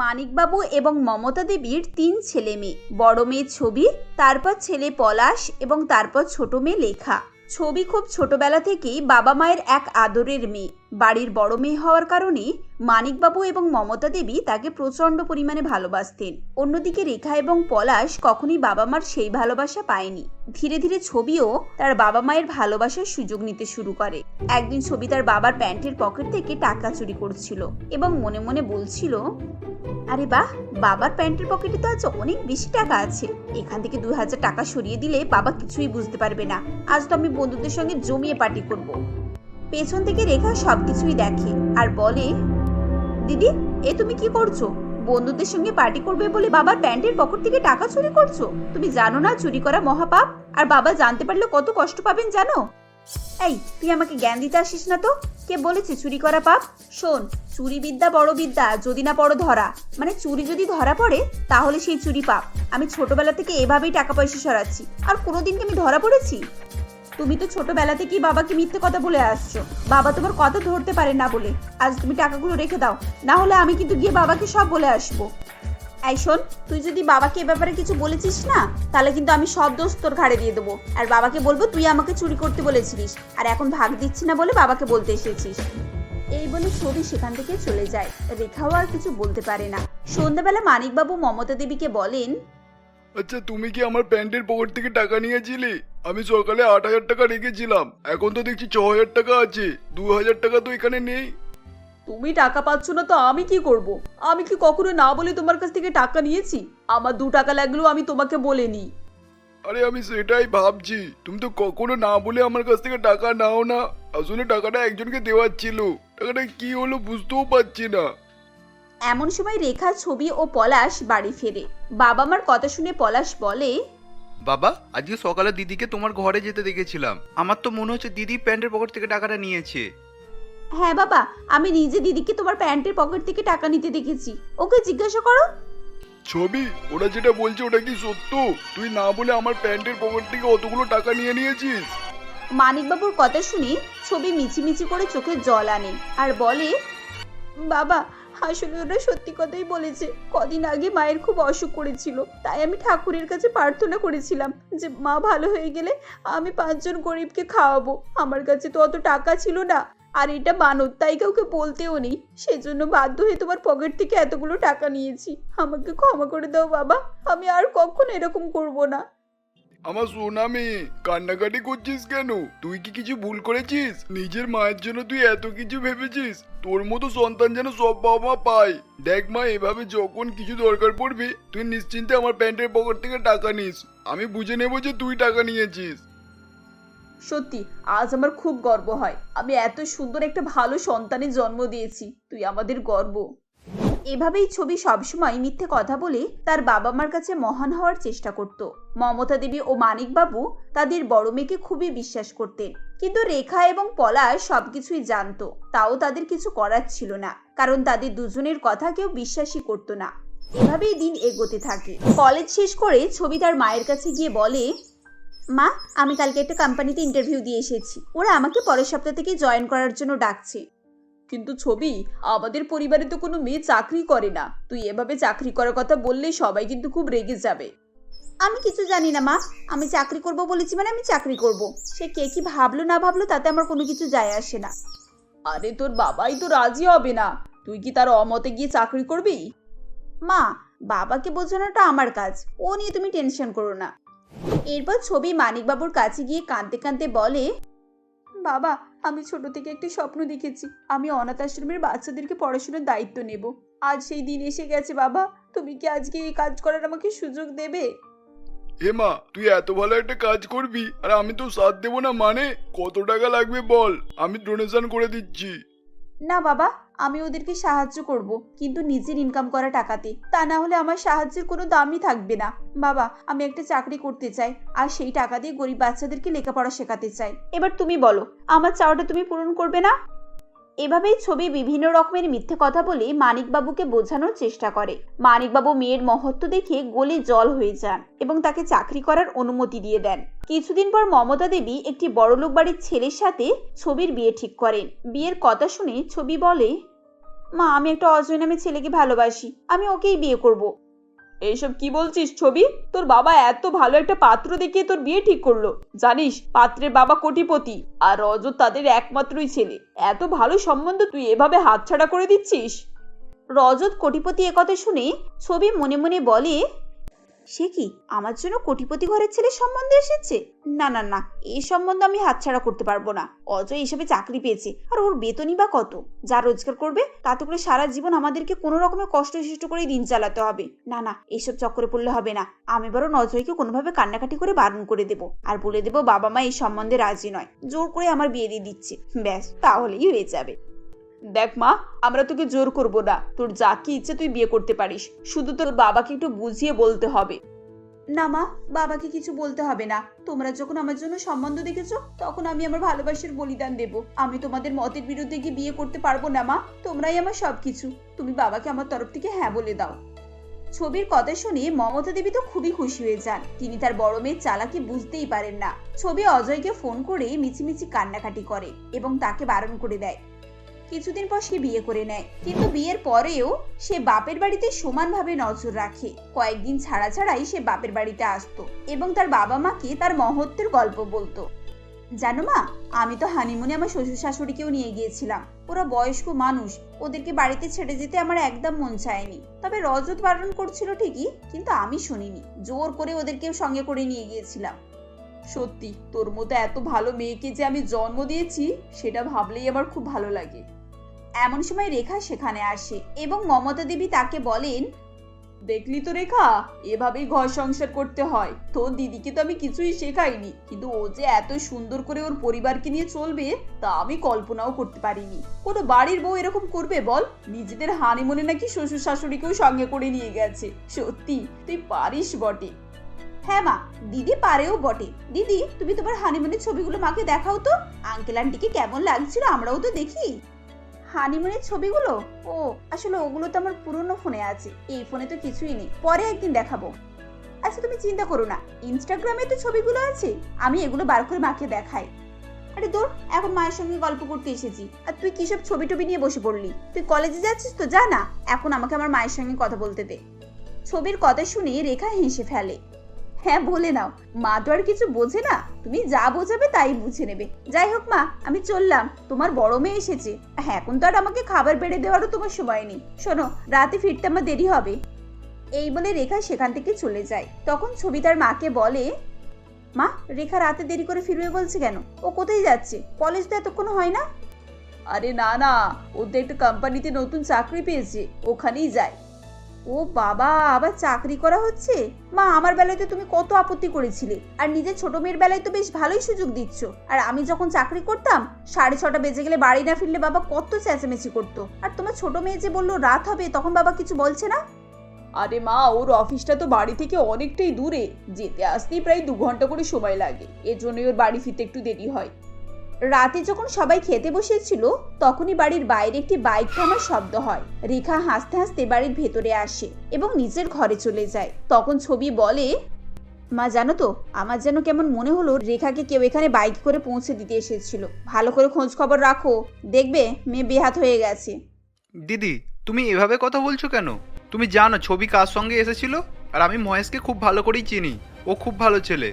মানিকবাবু এবং মমতা দেবীর তিন ছেলে মেয়ে। বড় মেয়ে ছবি, তারপর ছেলে পলাশ এবং তারপর ছোট মেয়ে লেখা। ছবি খুব ছোটবেলা থেকেই বাবা মায়ের এক আদরের মেয়ে। বাড়ির বড় মেয়ে হওয়ার কারণে মানিকবাবু এবং মমতা দেবী তাকে প্রচণ্ড পরিমাণে ভালোবাসতেন। অন্যদিকে রেখা এবং পলাশ কখনই বাবা মার সেই ভালোবাসা পায়নি। ধীরে ধীরে ছবিও তার বাবা মায়ের ভালোবাসার সুযোগ নিতে শুরু করে। একদিন ছবি তার বাবার প্যান্টের পকেট থেকে টাকা চুরি করছিল এবং মনে মনে বলছিল, আরে বাহ, বাবার প্যান্টের পকেটে তো আজ অনেক বেশি টাকা আছে। এখান থেকে দুই হাজার টাকা সরিয়ে দিলে বাবা কিছুই বুঝতে পারবে না। আজ তো আমি বন্ধুদের সঙ্গে জমিয়ে পার্টি করব। পেছন থেকে রেখা সবকিছুই দেখে আর বলে, দিদি, এ তুমি কি করছ? বন্ধুদের সঙ্গে পার্টি করবে বলে বাবার প্যান্টের পকেট থেকে টাকা চুরি করছ? তুমি জানো না চুরি করা মহাপাপ? আর বাবা জানতে পারলে কত কষ্ট পাবেন জানো? এই, তুই আমাকে জ্ঞান দিতে আসিস না তো? কে বলেছে চুরি করা পাপ? শোন, চুরি বিদ্যা বড় বিদ্যা, যদি না পড়ো ধরা। মানে চুরি যদি ধরা পড়ে, তাহলে সেই চুরি পাপ। আমি ছোটবেলা থেকে এভাবেই টাকা পয়সা সরাচ্ছি। আর কোনোদিন কি আমি ধরা পড়েছি? তুমি তো ছোটবেলা থেকেই বাবাকে মিথ্যে কথা বলে আসছো। বাবা তোমার কথা ধরতে পারে না বলে। আজ তুমি টাকাগুলো রেখে দাও। না হলে আমি কিন্তু গিয়ে বাবাকে সব বলে আসব। এই শোন, তুই যদি বাবাকে এ ব্যাপারে কিছু বলেছিস না, তাহলে কিন্তু আমি সব দোষ তোর ঘাড়ে দিয়ে দেবো। আর বাবাকে বলব তুই আমাকে চুরি করতে বলেছিলিস। আর এখন ভাগ দিচ্ছি না বলে বাবাকে বলতে এসেছিস। এই বলে ছবি সেখান থেকে চলে যায়। রেখাও আর কিছু বলতে পারে না। সন্ধ্যাবেলা মানিকবাবু মমতা দেবীকে বলেন আচ্ছা তুমি কি আমার প্যান্টের পকেট থেকে টাকা নিয়েছিলে? আমি সকালে আট হাজার টাকা রেখেছিলাম এখন তো দেখছি ছ হাজার টাকা আছে। দু হাজার টাকা তো এখানে নেই। তুমি টাকা পাচ্ছ না তো আমি কি করব? আমি কি কখনো না বলে তোমার কাছ থেকে টাকা নিয়েছি? আমার দু টাকা লাগলেও আমি তোমাকে বলিনি। আরে আমি সেটাই ভাবছি। তুমি তো কখনো না বলে আমার কাছ থেকে টাকা নাও না। আসলে টাকাটা একজনকে দেওয়ার ছিল। টাকাটা কি হলো বুঝতেও পারছি না। এমন সময় রেখা ছবি ও পলাশ বাড়ি ফেরে। বাবা মার কথা শুনে পলাশ বলে বাবা আজকে সকালে দিদিকে তোমার ঘরে যেতে দেখেছিলাম। আমার তো মনে হচ্ছে দিদি প্যান্টের পকেট থেকে টাকাটা নিয়েছে। হ্যাঁ বাবা আমি নিজে দিদিকে তোমার প্যান্টের পকেট থেকে টাকা নিতে দেখেছি। ওকে জিজ্ঞাসা করো। ছবি ওরা যেটা বলছে ওটা কি সত্য? তুই না বলে আমার প্যান্টের পকেট থেকে অতগুলো টাকা নিয়ে নিয়েছিস? মানিকবাবুর কথা শুনে ছবি মিছিমিছি করে চোখে জল আনে আর বলে বাবা আসলে ওরা সত্যি কথাই বলেছে, কদিন আগে মায়ের খুব অসুখ করেছিল, তাই আমি ঠাকুরের কাছে প্রার্থনা করেছিলাম যে, মা, ভালো হয়ে গেলে আমি পাঁচজন গরিবকে খাওয়াবো, আমার কাছে তো অত টাকা ছিল না, আর এটা বানর তাই কাউকে বলতেও নেই, সেজন্য বাধ্য হয়ে তোমার পকেট থেকে এতগুলো টাকা নিয়েছি, আমাকে ক্ষমা করে দাও বাবা, আমি আর কখনো এরকম করব না। আমার সোনা মেয়ে কান্নাকাটি করছিস কেন? তুই কি কিছু ভুল করেছিস? নিজের মায়ের জন্য তুই এত কিছু ভেবেছিস? তোর মতো সন্তান যেন সব বাবা মা পায়। দেখ মা, এভাবে যখন কিছু দরকার পড়বে, তুই নিশ্চিন্তে আমার প্যান্টের পকেট থেকে টাকা নিস। আমি বুঝে নেব যে তুই টাকা নিয়েছিস। সত্যি, আজ আমার খুব গর্ব হয়। আমি এত সুন্দর একটা ভালো সন্তানের জন্ম দিয়েছি। তুই আমাদের গর্ব। এভাবেই ছবি সবসময় মিথ্যে কথা বলে তার বাবা মার কাছে মহান হওয়ার চেষ্টা করত। মমতা দেবী ও মানিকবাবু তাদের বড় মেয়েকে খুবই বিশ্বাস করতেন। কিন্তু রেখা এবং পলাশ সবকিছুই জানতো, তাও তাদের কিছু করার ছিল না, কারণ তাদের দুজনের কথা কেউ বিশ্বাসই করতো না। এভাবেই দিন এগোতে থাকে। কলেজ শেষ করে ছবি তার মায়ের কাছে গিয়ে বলে, মা, আমি কালকে একটা কোম্পানিতে ইন্টারভিউ দিয়ে এসেছি। ওরা আমাকে পরের সপ্তাহ থেকে জয়েন করার জন্য ডাকছে। কিন্তু ছবি আমাদের পরিবারে তো কোনো মেয়ে চাকরি করে না। তুই এভাবে চাকরি করার কথা বললে সবাই কিন্তু খুব রেগে যাবে। আমি কিছু জানি না মা। আমি চাকরি করব বলেছি মানে আমি চাকরি করব। সে কে কি ভাবলো না ভাবলো তাতে আমার কোনো কিছু যায় আসে না। আরে তোর বাবাই তো রাজি হবে না। তুই কি তার অমতে গিয়ে চাকরি করবি? মা বাবাকে বোঝানোটা আমার কাজ। ও নিয়ে তুমি টেনশন করো না। এরপর ছবি মানিকবাবুর কাছে গিয়ে কাঁদতে কাঁদতে বলে বাবা আমি ছোট থেকে একটি স্বপ্ন দেখেছি। আমি অনাথ আশ্রমের বাচ্চাদেরকে পড়াশোনার দায়িত্ব নেব। আজ সেই দিন এসে গেছে, বাবা। তুমি কি আজকে এই কাজ করার আমাকে সুযোগ দেবে? এ মা, তুই এত ভালো একটা কাজ করবি, আর আমি তো সাথ দেবো না মানে? কত টাকা লাগবে বল? আমি ডোনেশন করে দিচ্ছি। না বাবা, আমি ওদেরকে সাহায্য করব, কিন্তু নিজের ইনকাম করা টাকাতে। তা না হলে আমার সাহায্যের কোনো দামই থাকবে না। বাবা, আমি একটা চাকরি করতে চাই, আর সেই টাকা দিয়ে গরিব বাচ্চাদেরকে লেখাপড়া শেখাতে চাই। এবার তুমি বলো, আমার চাওয়াটা তুমি পূরণ করবে না? এভাবেই ছবি বিভিন্ন রকমের মিথ্যে কথা বলে মানিকবাবুকে বোঝানোর চেষ্টা করে। মানিকবাবু মেয়ের মহত্ব দেখে গলে জল হয়ে যান এবং তাকে চাকরি করার অনুমতি দিয়ে দেন। কিছুদিন পর মমতা দেবী একটি বড়লোক বাড়ির ছেলের সাথে ছবির বিয়ে ঠিক করেন। বিয়ের কথা শুনে ছবি বলে, মা, আমি একটা অজয় নামে ছেলেকে ভালোবাসি। আমি ওকেই বিয়ে করব। এইসব কি বলছিস, ছবি? তোর বাবা এত ভালো একটা পাত্র দেখিয়ে তোর বিয়ে ঠিক করল। জানিস, পাত্রের বাবা কোটিপতি, আর রজত তাদের একমাত্রই ছেলে। এত ভালো সম্বন্ধ তুই এভাবে হাতছাড়া করে দিচ্ছিস? রজত কোটিপতি একথা শুনে ছবি মনে মনে বলে সে কি আমার জন্য কোটিপতি ঘরের ছেলের সম্বন্ধে এসেছে? না না না এই সম্বন্ধে আমি হাতছাড়া করতে পারব না। অজয় হিসেবে চাকরি পেয়েছে। আর ওর বেতনই বা কত? যা রোজগার করবে, তাতে করে সারা জীবন আমাদেরকে কোনো রকমের কষ্ট সৃষ্ট করে দিন চালাতে হবে। না না, এসব চক্করে পড়লে হবে না। আমি বরং অজয়কে কোনোভাবে কান্নাকাটি করে বারণ করে দেব। আর বলে দেব বাবা মা এই সম্বন্ধে রাজি নয়। জোর করে আমার বিয়ে দিয়ে দিচ্ছে। ব্যাস, তাহলেই হয়ে যাবে। দেখ মা, আমরা তোকে জোর করব না। তোর যাকে ইচ্ছে তুই বিয়ে করতে পারিস। শুধু তোর বাবাকে একটু বুঝিয়ে বলতে হবে। না মা, বাবাকে কিছু বলতে হবে না। তোমরা যখন আমার জন্য সম্বন্ধ দেখেছ, তখন আমি আমার ভালোবাসার বলিদান দেব। আমি তোমাদের মতের বিরুদ্ধে গিয়ে বিয়ে করতে পারব না মা। তোমরাই আমার সবকিছু। তুমি বাবাকে আমার তরফ থেকে হ্যাঁ বলে দাও। ছবির কথা শুনে মমতা দেবী তো খুবই খুশি হয়ে যান। তিনি তার বড় মেয়ের চালাকি বুঝতেই পারেন না। ছবি অজয়কে ফোন করে মিছিমিছি কান্নাকাটি করে এবং তাকে বারণ করে দেয়। কিছুদিন পর সে বিয়ে করে নেয়। কিন্তু বিয়ের পরেও সে বাপের বাড়িতে সমানভাবে নজর রাখে। কয়েকদিন ছাড়া ছাড়াই সে বাপের বাড়িতে আসতো এবং তার বাবা মাকে তার মহত্বের গল্প বলতো। জানো মা, আমি তো হানিমুনে আমার শ্বশুর শাশুড়িকেও নিয়ে গিয়েছিলাম। ওরা বয়স্ক মানুষ, ওদেরকে বাড়িতে ছেড়ে যেতে আমার একদম মন চায়নি। তবে রজত বারণ করছিল ঠিকই, কিন্তু আমি শুনিনি। জোর করে ওদেরকে সঙ্গে করে নিয়ে গিয়েছিলাম। সত্যি, তোর মতো এত ভালো মেয়েকে যে আমি জন্ম দিয়েছি, সেটা ভাবলেই আমার খুব ভালো লাগে। এমন সময় রেখা সেখানে আসে এবং মমতা দেবী তাকে বলেন, দেখলি তো রেখা, এভাবেই ঘর সংসার করতে হয়। তোর দিদিকে তো আমি কিছুই শেখাইনি, কিন্তু ও যে এত সুন্দর করে ওর পরিবারকে নিয়ে চলবে, তা আমি কল্পনাও করতে পারিনি। কোনো বাড়ির বউ এরকম করবে বল? নিজেদের হানিমুনে নাকি শ্বশুর শাশুড়িকেও সঙ্গে করে নিয়ে গেছে। সত্যি, তুই পারিস বটে। হ্যাঁ মা, দিদি পারেও বটে। দিদি, তুমি তোমার হানিমুনের ছবিগুলো মাকে দেখাও তো। আঙ্কেল আন্টিকে কেমন লাগছিল আমরাও তো দেখি। হানিমুনের ছবিগুলো? ও, আসলে ওগুলো তো আমার পুরনো ফোনে আছে, এই ফোনে তো কিছুই নেই, পরে একদিন দেখাবো। আচ্ছা তুমি চিন্তা করো না ইনস্টাগ্রামে তো ছবিগুলো আছে, আমি এগুলো বার করে মাকে দেখাই। আরে তোর এখন মায়ের সঙ্গে গল্প করতে এসেছি, আর তুই কিসব ছবি টবি নিয়ে বসে পড়লি? তুই কলেজে যাচ্ছিস তো, যা না, এখন আমাকে আমার মায়ের সঙ্গে কথা বলতে দে। ছবির কথা শুনে রেখা হেসে ফেলে। হ্যাঁ বলে নাও। মা তো আর কিছু বোঝে না। তুমি যা বোঝাবে তাই বুঝে নেবে। যাই হোক মা, আমি চললাম। তোমার বড় মেয়ে এসেছে। হ্যাঁ এখন তো আর আমাকে খাবার বেড়ে দেওয়ারও তোমার সময় নেই। শোনো, রাতে ফিরতে আমার দেরি হবে। এই বলে রেখা সেখান থেকে চলে যায়। তখন ছবি তার মাকে বলে, মা, রেখা রাতে দেরি করে ফিরবে বলছে কেন? ও কোথায় যাচ্ছে? কলেজ তো এতক্ষণ হয় না? আরে না না ওদের একটা কোম্পানিতে নতুন চাকরি পেয়েছে। ওখানেই যায়। ও বাবা, আবার চাকরি করা হচ্ছে? মা, আমার বেলায় তো তুমি কত আপত্তি করেছিলে। আর নিজের ছোট মেয়ের বেলায় তো বেশ ভালোই সুযোগ দিচ্ছ। আর আমি যখন চাকরি করতাম, সাড়ে ছটা বেজে গেলে বাড়ি না ফিরলে বাবা কত চেঁচামেচি করতো। আর তোমার ছোট মেয়ে যে বলল রাত হবে, তখন বাবা কিছু বলছে না? আরে মা, ওর অফিসটা তো বাড়ি থেকে অনেকটাই দূরে। যেতে আসতেই প্রায় দু ঘণ্টা করে সময় লাগে। এর জন্যই ওর বাড়ি ফিরতে একটু দেরি হয়। রাতে যখন সবাই খেতে বসেছিল, তখনই বাড়ির বাইরে একটি বাইক থামার শব্দ হয়। রেখা হাসতে হাসতে বাড়ির ভেতরে আসে এবং নিজের ঘরে চলে যায়। তখন ছবি বলে, মা, জানো তো, আমার যেন কেমন মনে হলো রেখাকে কেউ এখানে বাইক করে পৌঁছে দিতে এসেছিল। ভালো করে খোঁজ খবর রাখো। দেখবে, মেয়ে বেহাত হয়ে গেছে। দিদি, তুমি এভাবে কথা বলছো কেন? তুমি জানো ছবি কার সঙ্গে এসেছিল? আর আমি মহেশকে খুব ভালো করেই চিনি। ও খুব ভালো ছেলে।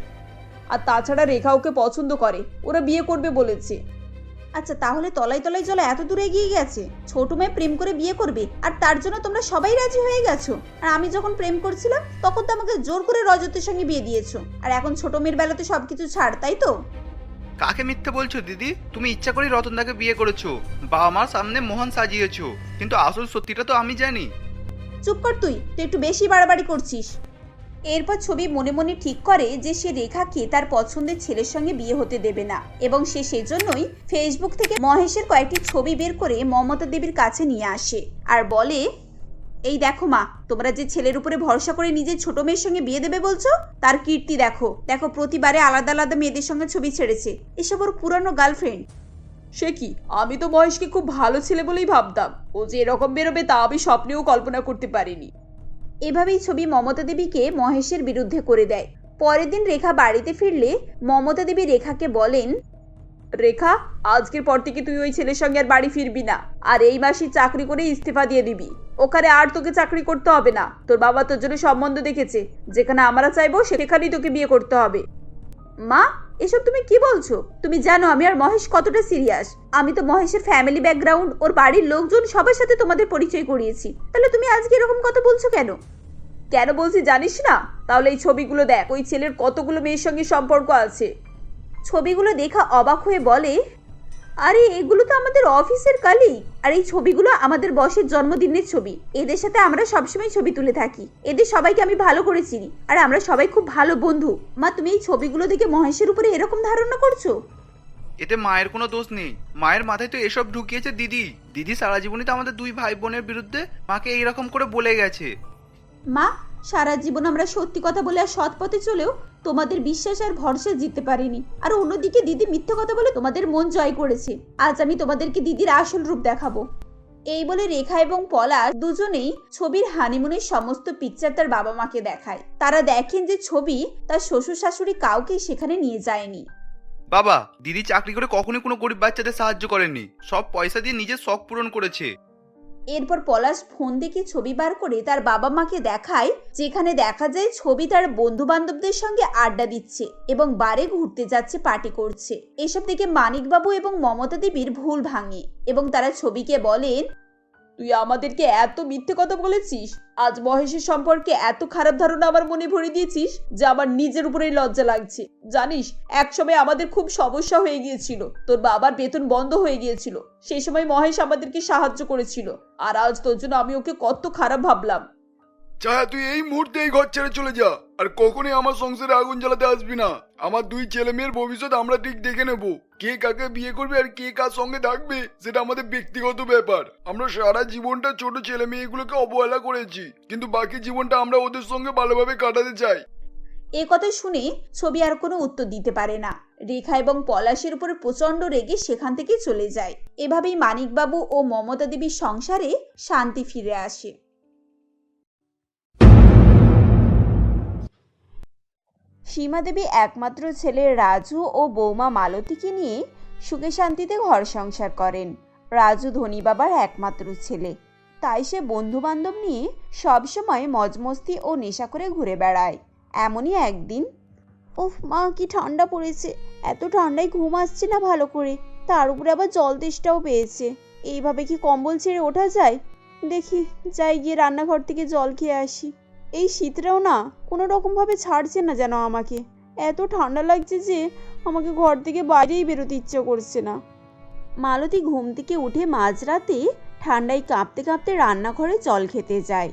আর তাছাড়া রেখা ওকে পছন্দ করে। ওরা বিয়ে করবে বলেছে। আচ্ছা তাহলে তলাই তলাই জলে এত দূরে এগিয়ে গেছে। ছোট মেয়ে প্রেম করে বিয়ে করবে আর তার জন্য তোমরা সবাই রাজি হয়ে গেছো। আর আমি যখন প্রেম করছিলাম তখন তো আমাকে জোর করে রজতের সঙ্গে বিয়ে দিয়েছ। আর এখন ছোট মেয়ের বেলাতে সবকিছু ছাড় তাই তো? কাকে মিথ্যে বলছো দিদি? তুমি ইচ্ছা করে রতনদাকে বিয়ে করেছ। বাবা মার সামনে মোহন সাজিয়েছো। কিন্তু আসল সত্যিটা তো আমি জানি। চুপ কর তুই তুই একটু বেশি বাড়াবাড়ি করছিস। এরপর ছবি মনে মনে ঠিক করে যে সে রেখাকে তার পছন্দের ছেলের সঙ্গে বিয়ে হতে দেবে না। এবং সে সেজন্যই ফেসবুক থেকে মহেশের কয়েকটি ছবি বের করে মমতা দেবীর কাছে নিয়ে আসে আর বলে, এই দেখো মা, তোমরা যে ছেলের উপরে ভরসা করে নিজের ছোট মেয়ের সঙ্গে বিয়ে দেবে বলছো? তার কীর্তি দেখো। দেখো, প্রতিবারে আলাদা আলাদা মেয়েদের সঙ্গে ছবি ছেড়েছে। এসব ওর পুরানো গার্লফ্রেন্ড সে কি? আমি তো মহেশকে খুব ভালো ছেলে বলেই ভাবতাম। ও যে এরকম বেরোবে তা আমি স্বপ্নেও কল্পনা করতে পারিনি। এভাবেই ছবি মমতা দেবীকে মহেশের বিরুদ্ধে করে দেয়। পরের দিন রেখা বাড়িতে ফিরলে মমতা দেবী রেখাকে বলেন, রেখা, আজকের পর থেকে তুই ওই ছেলের সঙ্গে আর বাড়ি ফিরবি না। আর এই মাসে চাকরি করে ইস্তিফা দিয়ে দিবি। ওখানে আর তোকে চাকরি করতে হবে না। তোর বাবা তোর জন্য সম্বন্ধ দেখেছে। যেখানে আমরা চাইব সেখানেই তোকে বিয়ে করতে হবে। মা, এসব তুমি কি বলছো? তুমি জানো আমি আর মহেশ কতটা সিরিয়াস। আমি তো মহেশের ফ্যামিলি ব্যাকগ্রাউন্ড, ওর বাড়ির লোকজন সবার সাথে তোমাদের পরিচয় করিয়েছি। তাহলে তুমি আজকে এরকম কথা বলছো কেন? কেন বলছি জানিস না? তাহলে এই ছবিগুলো দেখ, ওই ছেলের কতগুলো মেয়ের সঙ্গে সম্পর্ক আছে। ছবিগুলো দেখা অবাক হয়ে বলে, আরে, এগুলো তো আমাদের অফিসের কালি আর এই ছবিগুলো আমাদের বসের জন্মদিনের ছবি। এদের সাথে আমরা সবসময় ছবি তুলে থাকি। এদের সবাইকে আমি ভালো করে চিনি, আর আমরা সবাই খুব ভালো বন্ধু। মা, তুমি এই ছবিগুলো দেখে মহেশের উপরে এরকম ধারণা করছ? এতে মায়ের কোনো দোষ নেই। মায়ের মাথায় তো এসব ঢুকিয়েছে দিদি। দিদি সারা জীবনই তো আমাদের দুই ভাই বোনের বিরুদ্ধে মাকে এইরকম করে বলে গেছে। মা, সারা জীবন আমরা সত্যি কথা বলে আর সৎ পথে চলেও তোমাদের বিশ্বাস আর ভরসা জিততে পারিনি। আর অন্যদিকে দিদি মিথ্যে কথা বলে তোমাদের মন জয় করেছে। আজ আমি তোমাদেরকে দিদির আসল রূপ দেখাবো। এই বলে রেখা এবং পলাশ দুজনেই ছবির হানিমুনের সমস্ত পিকচার তার বাবা মাকে দেখায়। তারা দেখেন যে ছবি তার শ্বশুর শাশুড়ি কাউকে সেখানে নিয়ে যায়নি। বাবা, দিদি চাকরি করে কখনোই কোনো গরিব বাচ্চাদের সাহায্য করেননি। সব পয়সা দিয়ে নিজের শখ পূরণ করেছে। এরপর পলাশ ফোন দেখে ছবি বার করে তার বাবা মাকে দেখায়, যেখানে দেখা যায় ছবি তার বন্ধু বান্ধবদের সঙ্গে আড্ডা দিচ্ছে এবং বারে ঘুরতে যাচ্ছে, পার্টি করছে। এসব দেখে মানিকবাবু এবং মমতা দেবীর ভুল ভাঙে এবং তারা ছবিকে বলেন তুই আমাদেরকে এত মিথ্যে কথা বলেছিস? আজ মহেশের সম্পর্কে এত খারাপ ধারণা আমার মনে ভরে দিয়েছিস যে আমার নিজের উপরেই লজ্জা লাগছে। জানিস এক সময় আমাদের খুব সমস্যা হয়ে গিয়েছিল। তোর বাবার বেতন বন্ধ হয়ে গিয়েছিল। সেই সময় মহেশ আমাদেরকে সাহায্য করেছিল। আর আজ তোর জন্য আমি ওকে কত খারাপ ভাবলাম। চাহা, তুই এই মুহূর্তে এই ঘর ছেড়ে চলে যা। আর কখনই আমার সংসারে আগুন জ্বালাতে আসবি না। আমার দুই ছেলে মেয়ের ভবিষ্যৎ আমরা ঠিক দেখে নেব। কে কাকে বিয়ে করবে আর কে কার সঙ্গে থাকবে, সেটা আমাদের ব্যক্তিগত ব্যাপার। আমরা সারা জীবনটা ছোট ছেলে মেয়েগুলোকে অবহেলা করেছি, কিন্তু বাকি জীবনটা আমরা ওদের সঙ্গে ভালোভাবে কাটাতে চাই। এ কথা শুনে ছবি আর কোনো উত্তর দিতে পারে না। রেখা এবং পলাশের উপরে প্রচণ্ড রেগে সেখান থেকে চলে যায়। এভাবেই মানিকবাবু ও মমতা দেবীর সংসারে শান্তি ফিরে আসে। সীমা দেবী একমাত্র ছেলে রাজু ও বৌমা মালতীকে নিয়ে সুখে শান্তিতে ঘর সংসার করেন। রাজু ধনী বাবার একমাত্র ছেলে। তাই সে বন্ধু বান্ধব নিয়ে সবসময় মজমস্তি ও নেশা করে ঘুরে বেড়ায়। এমনই একদিন উফ মা, কি ঠান্ডা পড়েছে। এত ঠান্ডায় ঘুম আসছে না ভালো করে। তার উপরে আবার জল তেষ্টাও পেয়েছে। এইভাবে কি কম্বল ছেড়ে ওঠা যায়? দেখি, যাই গিয়ে রান্নাঘর থেকে জল খেয়ে আসি। এই শীতটাও না কোনো রকমভাবে ছাড়ছে না যেন আমাকে। এত ঠান্ডা লাগছে যে আমাকে ঘর থেকে বাইরেই বেরোতে ইচ্ছে করছে না। মালতী ঘুম থেকে উঠে মাঝরাতে ঠান্ডায় কাঁপতে কাঁপতে রান্নাঘরে জল খেতে যায়।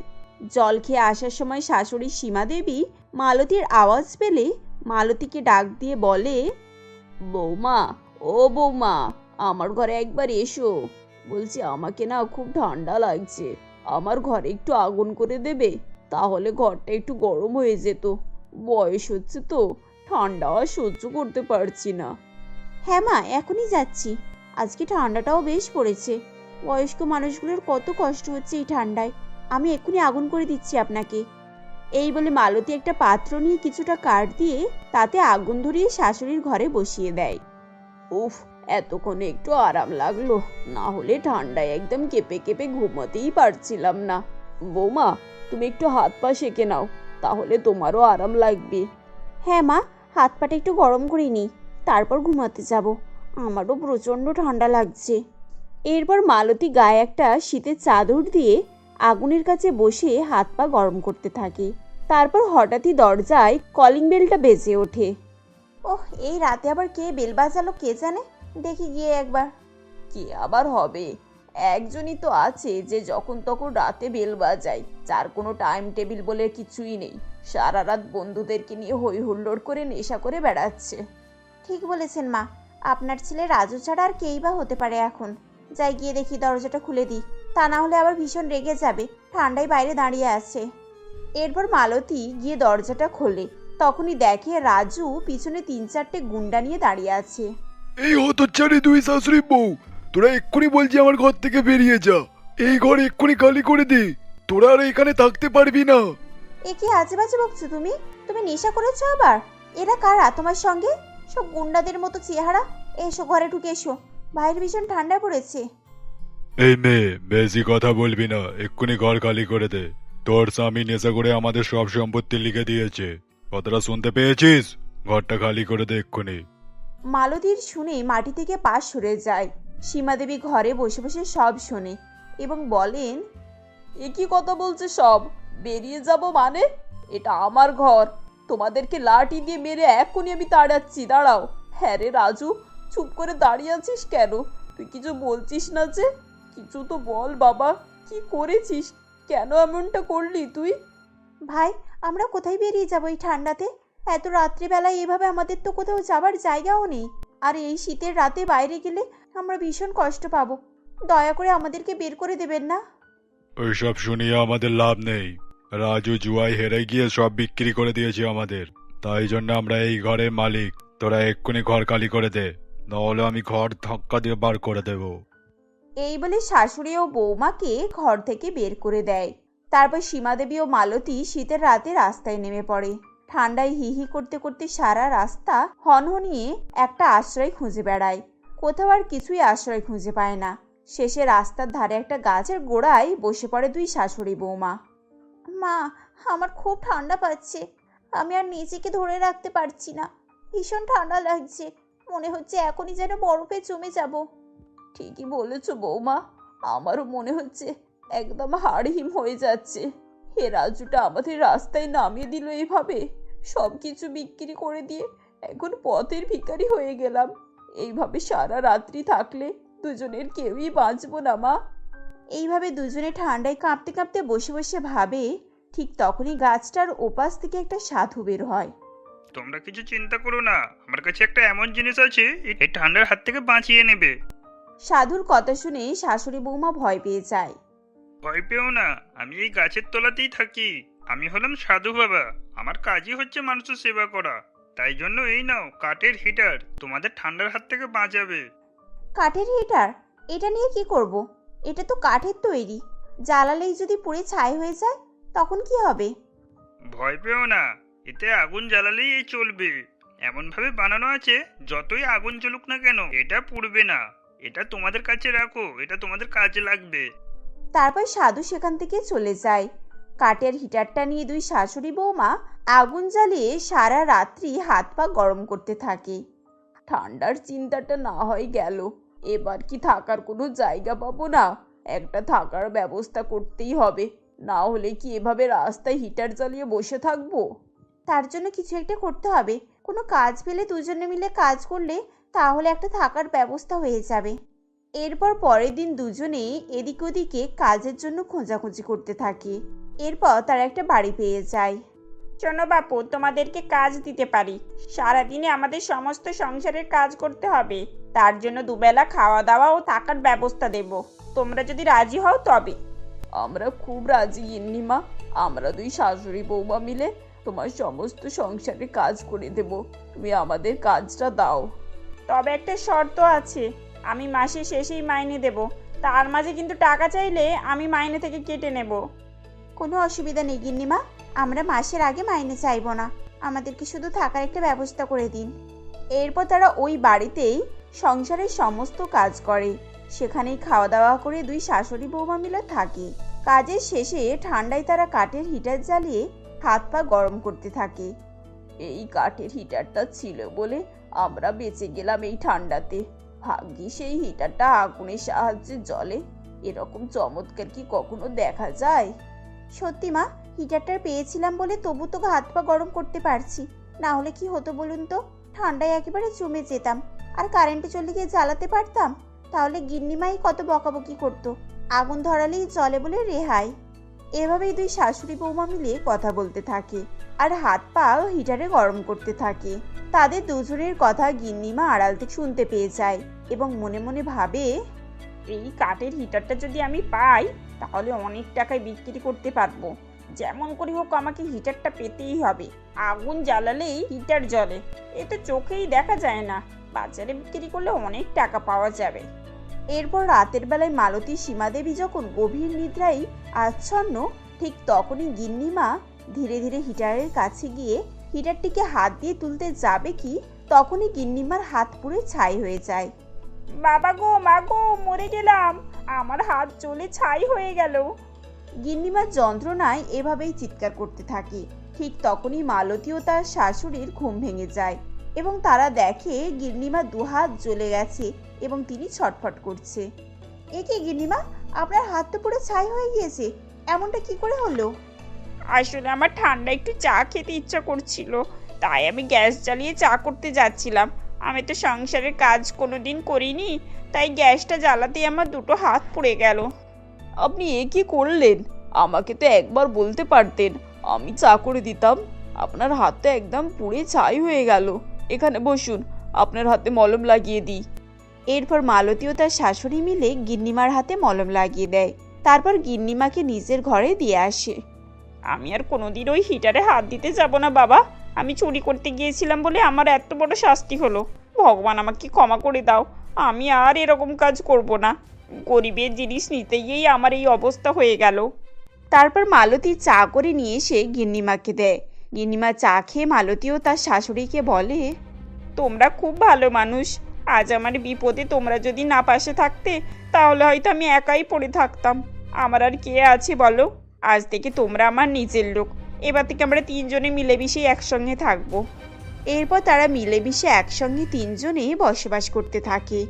জল খেয়ে আসার সময় শাশুড়ি সীমা দেবী মালতীর আওয়াজ পেলে মালতীকে ডাক দিয়ে বলে, বৌমা, ও বৌমা, আমার ঘরে একবার এসো। বলছি আমাকে না খুব ঠান্ডা লাগছে। আমার ঘরে একটু আগুন করে দেবে। তাহলে ঘরটা একটু গরম হয়ে যেত। বয়স হচ্ছে তো ঠান্ডা আর সহ্য করতে পারছি না। হ্যাঁ মা, এখনই যাচ্ছি। আজকে ঠান্ডাটাও বেশ পড়েছে। বয়স্ক মানুষগুলোর কত কষ্ট হচ্ছে এই ঠান্ডায়। আমি এক্ষুনি আগুন করে দিচ্ছি আপনাকে। এই বলে মালতী একটা পাত্র নিয়ে কিছুটা কাঠ দিয়ে তাতে আগুন ধরিয়ে শাশুড়ির ঘরে বসিয়ে দেয়। উফ, এতক্ষণে একটু আরাম লাগল। না হলে ঠান্ডায় একদম কেঁপে কেঁপে ঘুমাতেই পারছিলাম না। বৌমা তুমি একটু হাত পা সেকে নাও তাহলে তোমারও আরাম লাগবে। হ্যাঁ মা হাত পাটা একটু গরম করে নিই তারপর ঘুমাতে যাব। আমারও প্রচণ্ড ঠান্ডা লাগছে। এরপর মালতী গায়ে একটা শীতের চাদর দিয়ে আগুনের কাছে বসে হাত পা গরম করতে থাকে। তারপর হঠাৎই দরজায় কলিং বেলটা বেজে ওঠে। ওহ এই রাতে আবার কে বেল বাজালো কে জানে? দেখি গিয়ে একবার। কে আবার হবে? একজনই তো আছে যে যখন তখন রাতে বেল বাজায়। যার কোনো টাইম টেবিল বলে কিছুই নেই। সারা রাত বন্ধুদেরকে নিয়ে হই হুল্লোড় করে নেশা করে বেড়াচ্ছে। ঠিক বলেছেন মা। আপনার ছেলে রাজু ছাড়া আর কেই বা হতে পারে এখন? যাই গিয়ে দেখি দরজাটা খুলে দিই। তা না হলে আবার ভীষণ রেগে যাবে। ঠান্ডায় বাইরে দাঁড়িয়ে আছে। এরপর মালতী গিয়ে দরজাটা খোলে। তখনই দেখে রাজু পিছনে তিন চারটে গুন্ডা নিয়ে দাঁড়িয়ে আছে। এই হতচ্ছাড়ি দুই শাশুড়ি বউ। তোরা এক্ষুনি বলছি আমার ঘর থেকে বেরিয়ে যা। এই ঘর এক্ষুনি খালি করে দে। তোরা আর এখানে থাকতে পারবি না। এ কি আজে বাজে বকছো তুমি? তুমি নেশা করেছ আবার? এরা কারা তোমার সঙ্গে? সব গুন্ডাদের মতো চেহারা। এসো ঘরে ঢুকে এসো। বাইরে ভীষণ ঠান্ডা পড়েছে। এই মেয়ে বেশি কথা বলবি না। এক্ষুনি ঘর খালি করে দে। তোর স্বামী নেশা করে আমাদের সব সম্পত্তি লিখে দিয়েছে। কথাটা শুনতে পেয়েছিস? ঘরটা খালি করে দে এক্ষুনি। মালতীর শুনে মাটি থেকে পা সরে যায়। সীমাদেবী ঘরে বসে বসে সব শোনে এবং বলেন, এ কি কথা বলছে সব? বেরিয়ে যাব মানে? এটা আমার ঘর। তোমাদেরকে লাঠি দিয়ে মেরে এক্ষুনি আমি তাড়াচ্ছি, দাঁড়াও। হ্যাঁ রে রাজু, চুপ করে দাঁড়িয়ে আছিস কেন? তুই কিছু বলছিস না যে? কিছু তো বল বাবা, কি করেছিস? কেন এমনটা করলি তুই? ভাই, আমরা কোথায় বেরিয়ে যাব এই ঠান্ডাতে? এত রাত্রিবেলায় এভাবে আমাদের তো কোথাও যাবার জায়গাও নেই। আর এই শীতের রাতে বাইরে গেলে আমরা ভীষণ কষ্ট পাবো। দয়া করে আমাদেরকে বের করে দেবেন না? ওইসব শুনিয়ে আমাদের লাভ নেই। রাজু জুয়াই হেরে গিয়ে সব বিক্রি করে দিয়েছে আমাদের। তাই জন্য আমরা এই ঘরের মালিক। তোরা এক্ষুনি ঘর খালি করে দে। নাহলে আমি ঘর ধাক্কা দিয়ে বার করে দেব। এই বলে শাশুড়ি ও বৌমাকে ঘর থেকে বের করে দেয়। তারপর সীমাদেবী ও মালতী শীতের রাতে রাস্তায় নেমে পড়ে। ঠান্ডায় হি হি করতে করতে সারা রাস্তা হনহনিয়ে একটা আশ্রয় খুঁজে বেড়ায়। কোথাও আর কিছুই আশ্রয় খুঁজে পায় না। শেষে রাস্তার ধারে একটা গাছের গোড়ায় বসে পড়ে দুই শাশুড়ি বৌমা। মা, আমার খুব ঠান্ডা পাচ্ছে। আমি আর নিজেকে ধরে রাখতে পারছি না। ভীষণ ঠান্ডা লাগছে। মনে হচ্ছে এখনই যেন বরফে জমে যাব। ঠিকই বলেছ বৌমা। আমারও মনে হচ্ছে একদম হাড়হিম হয়ে যাচ্ছে। হে রাজুটা আমাদের রাস্তায় নামিয়ে দিল এইভাবে সব কিছু বিক্রি করে দিয়ে এখন পথের ভিকারি হয়ে গেলাম। এইভাবে সারা রাত্রি থাকলে দুজনের কেউই বাঁচবো না মা। এইভাবে দুজনে ঠান্ডায় কাঁপতে কাঁপতে বসে বসে ভাবে ঠিক তখনই গাছটার ওপাশ থেকে একটা সাধু বের হয়। তোমরা কিছু চিন্তা করো না আমার কাছে একটা এমন জিনিস আছে এই ঠান্ডার হাত থেকে বাঁচিয়ে নেবে। সাধুর কথা শুনে শাশুড়ি বৌমা ভয় পেয়ে যায়। ভয় পেও না আমি এই গাছের তলাতেই থাকি। আমি হলাম সাধু বাবা। আমার কাজই হচ্ছে মানুষের সেবা করা। তাই জন্য এই নাও কাঠের হিটার। তোমাদের ঠান্ডার হাত থেকে বাঁচাবে। কাঠের হিটার? এটা নিয়ে কি করব। এটা তো কাঠের তৈরি। জ্বালালেই যদি পুড়ে ছাই হয়ে যায় তখন কি হবে? ভয় পেও না। এতে আগুন জ্বালালেই এই চলবে। এমনভাবে বানানো আছে যতই আগুন জ্বলুক না কেন এটা পুড়বে না। এটা তোমাদের কাছে রাখো। এটা তোমাদের কাজে লাগবে। তারপর সাধু সেখান থেকে চলে যায়। কাঠের হিটারটা নিয়ে দুই শাশুড়ি বৌমা আগুন জ্বালিয়ে সারা রাত্রি হাত পা গরম করতে থাকে। ঠান্ডার চিন্তাটা না হয় গেল। এবার কি থাকার কোনো জায়গা পাবো না? একটা থাকার ব্যবস্থা করতেই হবে। না হলে কি এভাবে রাস্তায় হিটার জ্বালিয়ে বসে থাকব? তার জন্য কিছু একটা করতে হবে। কোনো কাজ পেলে দুজনে মিলে কাজ করলে তাহলে একটা থাকার ব্যবস্থা হয়ে যাবে। এরপর পরের দিন দুজনে এদিক ওদিকে কাজের জন্য খোঁজাখুঁজি করতে থাকে। এরপর তারা একটা বাড়ি পেয়ে যায়। শোনো বাপু তোমাদেরকে কাজ দিতে পারি। সারাদিনে আমাদের সমস্ত সংসারের কাজ করতে হবে। তার জন্য দুবেলা খাওয়া দাওয়া ও থাকার ব্যবস্থা দেব। তোমরা যদি রাজি হও তবে। আমরা খুব রাজি গিন্নিমা। আমরা দুই শাশুড়ি বৌমা মিলে তোমার সমস্ত সংসারে কাজ করে দেব। তুমি আমাদের কাজটা দাও। তবে একটা শর্ত আছে। আমি মাসের শেষেই মাইনে দেব। তার মাঝে কিন্তু টাকা চাইলে আমি মাইনে থেকে কেটে নেব। কোনো অসুবিধা নেই, গিন্নিমা। আমরা মাসের আগে মাইনে চাইব না। আমাদেরকে শুধু থাকার একটা ব্যবস্থা করে দিন। এরপর তারা ওই বাড়িতেই সংসারের সমস্ত কাজ করে। সেখানেই খাওয়া দাওয়া করে দুই শাশুড়ি বৌমা মিলে থাকে। কাজের শেষে ঠান্ডায় তারা কাঠের হিটার জ্বালিয়ে হাত পা গরম করতে থাকে। এই কাঠের হিটারটা ছিল বলে আমরা বেঁচে গেলাম এই ঠান্ডাতে। ভাগ্যিস সেই হিটারটা আগুনের সাহায্যে জ্বলে। এরকম চমৎকার কি কখনো দেখা যায়? সত্যি মা হিটারটা পেয়েছিলাম বলে তবু তো হাত পা গরম করতে পারছি। না হলে কি হতো বলুন তো? ঠান্ডায় একেবারে জমে যেতাম। আর কারেন্টে চলে গিয়ে জ্বালাতে পারতাম? তাহলে গিন্নিমাই কত বকাবকি করতো। আগুন ধরালেই জলে বলে রেহাই। এভাবেই দুই শাশুড়ি বৌমা মিলিয়ে কথা বলতে থাকে। আর হাত পা হিটারে গরম করতে থাকে। তাদের দুজনের কথা গিন্নিমা আড়াল থেকে শুনতে পেয়ে যায় এবং মনে মনে ভাবে এই কাঠের হিটারটা যদি আমি পাই, তাহলে অনেক টাকায় বিক্রি করতে পারব। যেমন করি হোক আমাকে হিটারটা পেতেই হবে। আগুন জ্বালালেই হিটার জ্বলে। এ তো চোখেই দেখা যায় না। বাজারে বিক্রি করলে অনেক টাকা পাওয়া যাবে। এরপর রাতের বেলায় মালতী সীমাদেবী যখন গভীর নিদ্রায় আচ্ছন্ন, ঠিক তখনই গিন্নিমা ধীরে ধীরে হিটারের কাছে গিয়ে হিটারটিকে হাত দিয়ে তুলতে যাবে কি, তখনই গিন্নিমার হাত পুড়ে ছাই হয়ে যায়। বাবা গো মা গো মরে গেলাম। আমার হাত চলে ছাই হয়ে গেল। গিন্নিমার যন্ত্রণায় এভাবেই চিৎকার করতে থাকে। ঠিক তখনই মালতী ও তার শাশুড়ির ঘুম ভেঙে যায় এবং তারা দেখে গিন্নিমা দুহাত জ্বলে গেছে এবং তিনি ছটফট করছে। এ কি গিন্নিমা আপনার হাত তো পুরো ছাই হয়ে গিয়েছে এমনটা কি করে হলো? আসলে আমার ঠান্ডা একটু চা খেতে ইচ্ছা করছিল তাই আমি গ্যাস জ্বালিয়ে চা করতে যাচ্ছিলাম। আমি তো সংসারের কাজ কোনো দিন করিনি, তাই গ্যাসটা জ্বালাতেই আমার দুটো হাত পুড়ে গেল। আপনি এ কি করলেন? আমাকে তো একবার বলতে পারতেন, আমি চা করে দিতাম। আপনার হাতটা একদম পুড়ে ছাই হয়ে গেল। এখানে বসুন, আপনার হাতে মলম লাগিয়ে দিই। এরপর মালতী ও তার শাশুড়ি মিলে গিন্নিমার হাতে মলম লাগিয়ে দেয়। তারপর গিন্নিমাকে নিজের ঘরে দিয়ে আসে। আমি আর কোনোদিন ওই হিটারে হাত দিতে যাব না, বাবা। আমি চুরি করতে গিয়েছিলাম বলে আমার এত বড় শাস্তি হলো। ভগবান আমাকে ক্ষমা করে দাও। আমি আর এরকম কাজ করব না। গরিবের জিনিস নিতে গিয়েই আমার এই অবস্থা হয়ে গেল। তারপর মালতী চা করে নিয়ে এসে গিন্নিমাকে দেয়। গিন্নিমা চা খেয়ে মালতী ও তার শাশুড়িকে বলে তোমরা খুব ভালো মানুষ। আজ আমার বিপদে তোমরা যদি না পাশে থাকতে তাহলে হয়তো আমি একাই পড়ে থাকতাম। আমার আর কে আছে বলো? আজ থেকে তোমরা আমার নিজের লোক। এবার থেকে আমরা তিনজনে মিলেমিশে একসঙ্গে থাকব। এরপর তারা মিলেমিশে একসঙ্গে তিনজনে বসবাস করতে থাকে।